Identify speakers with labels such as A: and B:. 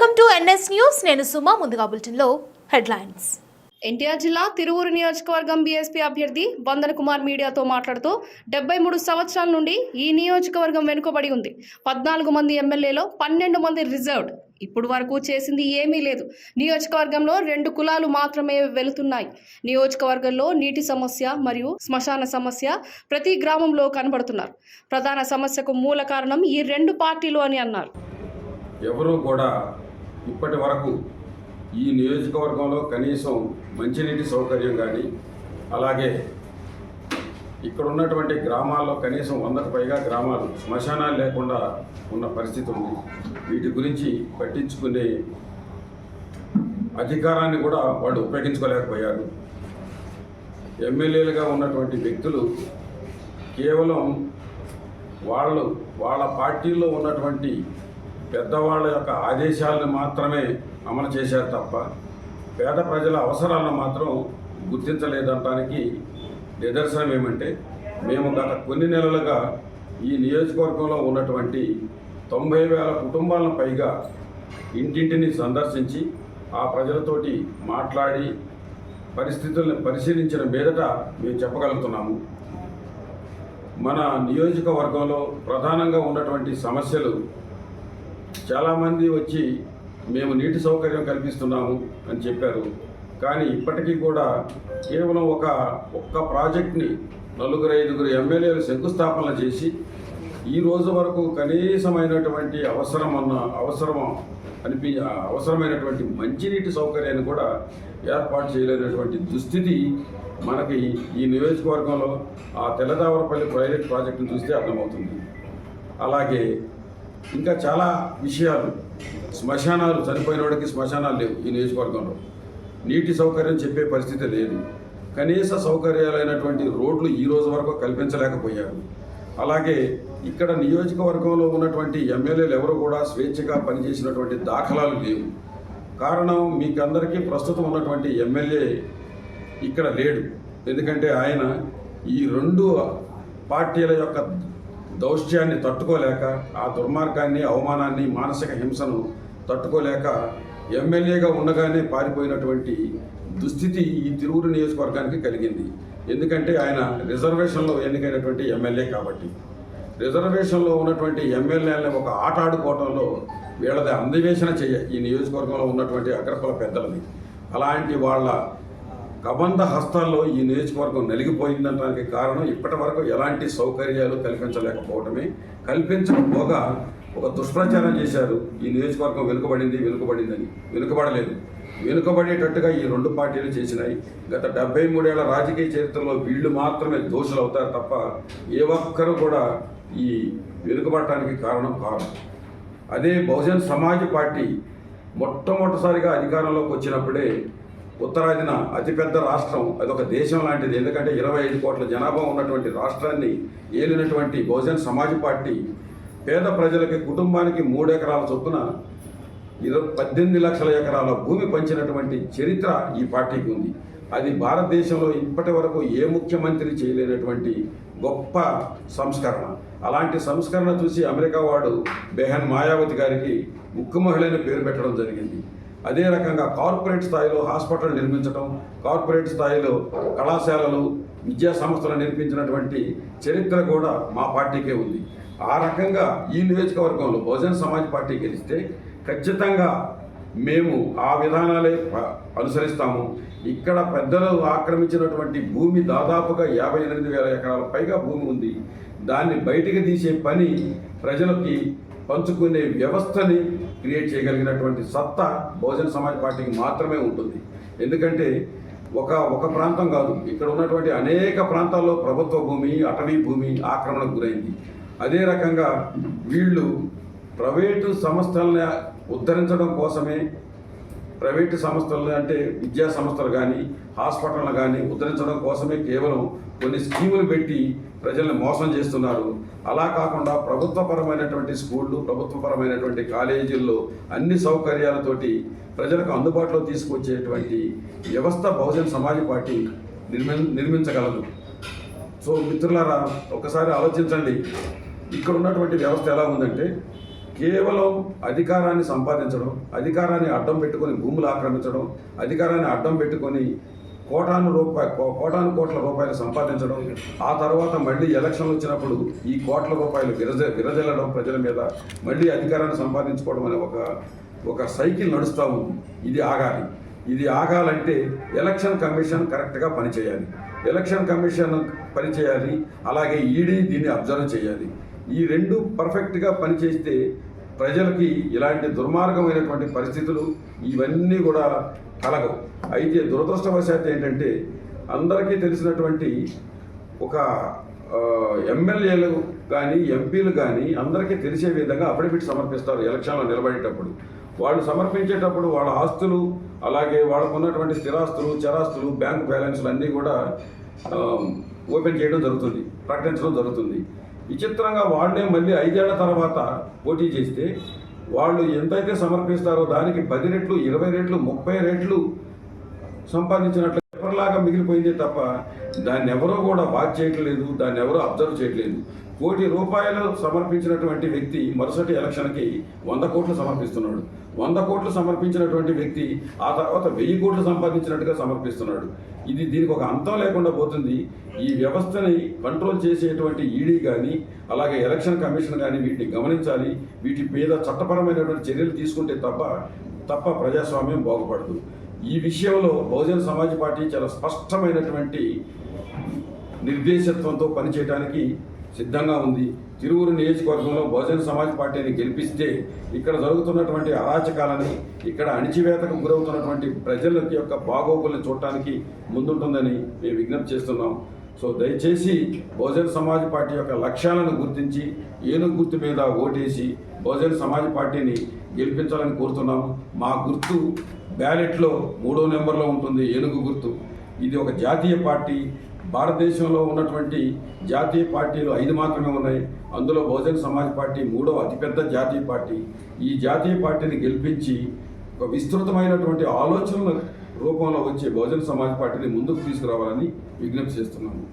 A: Welcome to NS news. నేను సుమా ముందుగా బులెటిన్లో హెడ్లైన్స్.
B: ఎన్టీఆర్ జిల్లా తిరువూరు నియోజకవర్గం బీఎస్పీ అభ్యర్థి వందన కుమార్ మీడియాతో మాట్లాడుతూ డెబ్బై మూడు సంవత్సరాల నుండి ఈ నియోజకవర్గం వెనుకబడి ఉంది. పద్నాలుగు మంది ఎమ్మెల్యేలో పన్నెండు మంది రిజర్వ్డ్. ఇప్పుడు వరకు చేసింది ఏమీ లేదు. నియోజకవర్గంలో రెండు కులాలు మాత్రమే వెళుతున్నాయి. నియోజకవర్గంలో నీటి సమస్య మరియు శ్మశాన సమస్య ప్రతి గ్రామంలో కనబడుతున్నారు. ప్రధాన సమస్యకు మూల కారణం ఈ రెండు పార్టీలు అని అన్నారు.
C: ఎవరూ కూడా ఇప్పటి వరకు ఈ నియోజకవర్గంలో కనీసం మంచినీటి సౌకర్యం కానీ అలాగే ఇక్కడ ఉన్నటువంటి గ్రామాల్లో కనీసం వందకు పైగా గ్రామాలు శ్మశానాలు లేకుండా ఉన్న పరిస్థితి ఉంది. వీటి గురించి పట్టించుకునే అధికారాన్ని కూడా వాళ్ళు ఉపయోగించుకోలేకపోయారు. ఎమ్మెల్యేలుగా ఉన్నటువంటి వ్యక్తులు కేవలం వాళ్ళు వాళ్ళ పార్టీల్లో ఉన్నటువంటి పెద్దవాళ్ళ యొక్క ఆదేశాలను మాత్రమే అమలు చేశారు తప్ప పేద ప్రజల అవసరాలను మాత్రం గుర్తించలేదనడానికి నిదర్శనం ఏమంటే మేము గత కొన్ని నెలలుగా ఈ నియోజకవర్గంలో ఉన్నటువంటి తొంభై వేల కుటుంబాలను పైగా ఇంటింటిని సందర్శించి ఆ ప్రజలతోటి మాట్లాడి పరిస్థితులను పరిశీలించిన మీదట మేము చెప్పగలుగుతున్నాము. మన నియోజకవర్గంలో ప్రధానంగా ఉన్నటువంటి సమస్యలు చాలామంది వచ్చి మేము నీటి సౌకర్యం కల్పిస్తున్నాము అని చెప్పారు. కానీ ఇప్పటికీ కూడా కేవలం ఒక ఒక్క ప్రాజెక్ట్ని నలుగురు ఐదుగురు ఎమ్మెల్యేలు శంకుస్థాపన చేసి ఈ రోజు వరకు కనీసమైనటువంటి అవసరం అన్న అవసరం అనిపి అవసరమైనటువంటి మంచినీటి సౌకర్యాన్ని కూడా ఏర్పాటు చేయలేనటువంటి దుస్థితి మనకి ఈ నియోజకవర్గంలో ఆ తెల్లదావరపల్లి ప్రైవేట్ ప్రాజెక్టును చూస్తే అర్థమవుతుంది. అలాగే ఇంకా చాలా విషయాలు. శ్మశానాలు చనిపోయిన వాడికి శ్మశానాలు లేవు ఈ నియోజకవర్గంలో. నీటి సౌకర్యం చెప్పే పరిస్థితి లేదు. కనీస సౌకర్యాలైనటువంటి రోడ్లు ఈ రోజు వరకు కల్పించలేకపోయారు. అలాగే ఇక్కడ నియోజకవర్గంలో ఉన్నటువంటి ఎమ్మెల్యేలు ఎవరు కూడా స్వేచ్ఛగా పనిచేసినటువంటి దాఖలాలు లేవు. కారణం మీకందరికీ ప్రస్తుతం ఉన్నటువంటి ఎమ్మెల్యే ఇక్కడ లేడు. ఎందుకంటే ఆయన ఈ రెండు పార్టీల యొక్క దౌష్ట్యాన్ని తట్టుకోలేక ఆ దుర్మార్గాన్ని అవమానాన్ని మానసిక హింసను తట్టుకోలేక ఎమ్మెల్యేగా ఉండగానే పారిపోయినటువంటి దుస్థితి ఈ తిరువురు నియోజకవర్గానికి కలిగింది. ఎందుకంటే ఆయన రిజర్వేషన్లో ఎన్నికైనటువంటి ఎమ్మెల్యే కాబట్టి. రిజర్వేషన్లో ఉన్నటువంటి ఎమ్మెల్యేలని ఒక ఆట ఆడుకోవటంలో వీళ్ళది అందివేషణ చేయ ఈ నియోజకవర్గంలో ఉన్నటువంటి అగ్రపల పెద్దలని అలాంటి వాళ్ళ కబంధ హస్తాల్లో ఈ నియోజకవర్గం నలిగిపోయిందనడానికి కారణం ఇప్పటి వరకు ఎలాంటి సౌకర్యాలు కల్పించలేకపోవడమే. కల్పించకపోగా ఒక దుష్ప్రచారం చేశారు. ఈ నియోజకవర్గం వెనుకబడింది వెనుకబడిందని. వెనుకబడలేదు. వెనుకబడేటట్టుగా ఈ రెండు పార్టీలు చేసినాయి. గత డెబ్బై మూడేళ్ళ రాజకీయ చరిత్రలో వీళ్ళు మాత్రమే దోషులు అవుతారు తప్ప ఏ ఒక్కరు కూడా ఈ వెనుకబడటానికి కారణం కాదు. అదే బహుజన్ సమాజ్ పార్టీ మొట్టమొదటిసారిగా అధికారంలోకి వచ్చినప్పుడే ఉత్తరాదిన అతిపెద్ద రాష్ట్రం. అదొక దేశం లాంటిది. ఎందుకంటే ఇరవై ఐదు కోట్ల జనాభా ఉన్నటువంటి రాష్ట్రాన్ని ఏలినటువంటి బహుజన్ సమాజ్ పార్టీ పేద ప్రజలకి కుటుంబానికి మూడు ఎకరాల చొప్పున ఇరవై పద్దెనిమిది లక్షల ఎకరాల భూమి పంచినటువంటి చరిత్ర ఈ పార్టీకి ఉంది. అది భారతదేశంలో ఇప్పటి వరకు ఏ ముఖ్యమంత్రి చేయలేనటువంటి గొప్ప సంస్కరణ. అలాంటి సంస్కరణ చూసి అమెరికా వాడు బెహన్ మాయావతి గారికి ముక్కు మహిళని పేరు పెట్టడం జరిగింది. అదే రకంగా కార్పొరేట్ స్థాయిలో హాస్పిటల్ నిర్మించడం కార్పొరేట్ స్థాయిలో కళాశాలలు విద్యా సంస్థలు నిర్మించినటువంటి చరిత్ర కూడా మా పార్టీకే ఉంది. ఆ రకంగా ఈ నియోజకవర్గంలో బహుజన సమాజ్ పార్టీ గెలిస్తే ఖచ్చితంగా మేము ఆ విధానాలే అనుసరిస్తాము. ఇక్కడ పెద్దలు ఆక్రమించినటువంటి భూమి దాదాపుగా యాభై ఎనిమిది వేల ఎకరాల పైగా భూమి ఉంది. దాన్ని బయటికి తీసే పని ప్రజలకి పంచుకునే వ్యవస్థని క్రియేట్ చేయగలిగినటువంటి సత్తా బహుజన సమాజ్ పార్టీకి మాత్రమే ఉంటుంది. ఎందుకంటే ఒక ఒక ప్రాంతం కాదు ఇక్కడ ఉన్నటువంటి అనేక ప్రాంతాల్లో ప్రభుత్వ భూమి అటవీ భూమి ఆక్రమణకు గురైంది. అదే రకంగా వీళ్ళు ప్రైవేటు సంస్థలను ఉద్ధరించడం కోసమే ప్రైవేటు సంస్థలు అంటే విద్యా సంస్థలు కానీ హాస్పిటల్ కానీ ఉద్ధరించడం కోసమే కేవలం కొన్ని స్కీములు పెట్టి ప్రజల్ని మోసం చేస్తున్నారు. అలా కాకుండా ప్రభుత్వపరమైనటువంటి స్కూళ్ళు ప్రభుత్వపరమైనటువంటి కాలేజీల్లో అన్ని సౌకర్యాలతోటి ప్రజలకు అందుబాటులో తీసుకొచ్చేటువంటి వ్యవస్థ బహుజన్ సమాజ్ పార్టీ నిర్మి నిర్మించగలదు. సో మిత్రులారా ఒకసారి ఆలోచించండి. ఇక్కడ ఉన్నటువంటి వ్యవస్థ ఎలా ఉందంటే కేవలం అధికారాన్ని సంపాదించడం అధికారాన్ని అడ్డం పెట్టుకొని భూములు ఆక్రమించడం అధికారాన్ని అడ్డం పెట్టుకొని కోటాను రూపాయ కో- కోటాను కోట్ల రూపాయలు సంపాదించడం ఆ తర్వాత మళ్ళీ ఎలక్షన్లు వచ్చినప్పుడు ఈ కోట్ల రూపాయలు విరజ విరజల్లడం ప్రజల మీద మళ్ళీ అధికారాన్ని సంపాదించుకోవడం అనే ఒక ఒక సైకిల్ నడుస్తూ ఉంది. ఇది ఆగాలి. ఇది ఆగాలంటే ఎలక్షన్ కమిషన్ కరెక్ట్గా పనిచేయాలి. ఎలక్షన్ కమిషన్ పనిచేయాలి. అలాగే ఈడీ దీన్ని అబ్జర్వ్ చేయాలి. ఈ రెండు పర్ఫెక్ట్గా పనిచేస్తే ప్రజలకి ఇలాంటి దుర్మార్గమైనటువంటి పరిస్థితులు ఇవన్నీ కూడా కలగవు. అయితే దురదృష్టవశాత్తు ఏంటంటే అందరికీ తెలిసినటువంటి ఒక ఎమ్మెల్యేలు కానీ ఎంపీలు కానీ అందరికీ తెలిసే విధంగా అఫిడవిట్ సమర్పిస్తారు ఎలక్షన్లో నిలబడేటప్పుడు. వాళ్ళు సమర్పించేటప్పుడు వాళ్ళ ఆస్తులు అలాగే వాళ్ళకు ఉన్నటువంటి స్థిరాస్తులు చరాస్తులు బ్యాంక్ బ్యాలెన్స్లు అన్నీ కూడా ఓపెన్ చేయడం జరుగుతుంది ప్రకటించడం జరుగుతుంది. విచిత్రంగా వాళ్ళే మళ్ళీ ఐదేళ్ళ తర్వాత పోటీ చేస్తే వాళ్ళు ఎంతైతే సమర్పిస్తారో దానికి పది రెట్లు ఇరవై రెట్లు ముప్పై రెట్లు సంపాదించినట్లు పేపర్లాగా మిగిలిపోయిందే తప్ప దాన్ని ఎవరో కూడా వాచ్ చేయట్లేదు దాన్ని ఎవరో అబ్జర్వ్ చేయట్లేదు. కోటి రూపాయలు సమర్పించినటువంటి వ్యక్తి మరుసటి ఎలక్షన్కి వంద కోట్లు సమర్పిస్తున్నాడు. వంద కోట్లు సమర్పించినటువంటి వ్యక్తి ఆ తర్వాత వెయ్యి కోట్లు సంపాదించినట్టుగా సమర్పిస్తున్నాడు. ఇది దీనికి ఒక అంతం లేకుండా పోతుంది. ఈ వ్యవస్థని కంట్రోల్ చేసేటువంటి ఈడీ కానీ అలాగే ఎలక్షన్ కమిషన్ కానీ వీటిని గమనించాలి. వీటి మీద చట్టపరమైనటువంటి చర్యలు తీసుకుంటే తప్ప తప్ప ప్రజాస్వామ్యం బాగుపడదు. ఈ విషయంలో బహుజన సమాజ్ పార్టీ చాలా స్పష్టమైనటువంటి నిర్దేశత్వంతో పనిచేయడానికి సిద్ధంగా ఉంది. తిరువురు నియోజకవర్గంలో బహుజన సమాజ్ పార్టీని గెలిపిస్తే ఇక్కడ జరుగుతున్నటువంటి అరాచకాలని ఇక్కడ అణిచివేతకు గురవుతున్నటువంటి ప్రజల యొక్క బాగోగులను చూడటానికి ముందుంటుందని మేము విజ్ఞప్తి చేస్తున్నాం. సో దయచేసి బహుజన సమాజ్ పార్టీ యొక్క లక్ష్యాలను గుర్తించి ఏనుగు గుర్తు మీద ఓటేసి బహుజన సమాజ్ పార్టీని గెలిపించాలని కోరుతున్నాం. మా గుర్తు బ్యాలెట్లో మూడో నెంబర్లో ఉంటుంది ఏనుగు గుర్తు. ఇది ఒక జాతీయ పార్టీ భారతదేశంలో ఉన్నటువంటి జాతీయ పార్టీలు ఐదు మాత్రమే ఉన్నాయి. అందులో బహుజన సమాజ్ పార్టీ మూడవ అతిపెద్ద జాతీయ పార్టీ. ఈ జాతీయ పార్టీని గెలిపించి ఒక విస్తృతమైనటువంటి ఆలోచనల రూపంలో వచ్చే బహుజన సమాజ్ పార్టీని ముందుకు తీసుకురావాలని విజ్ఞప్తి చేస్తున్నాము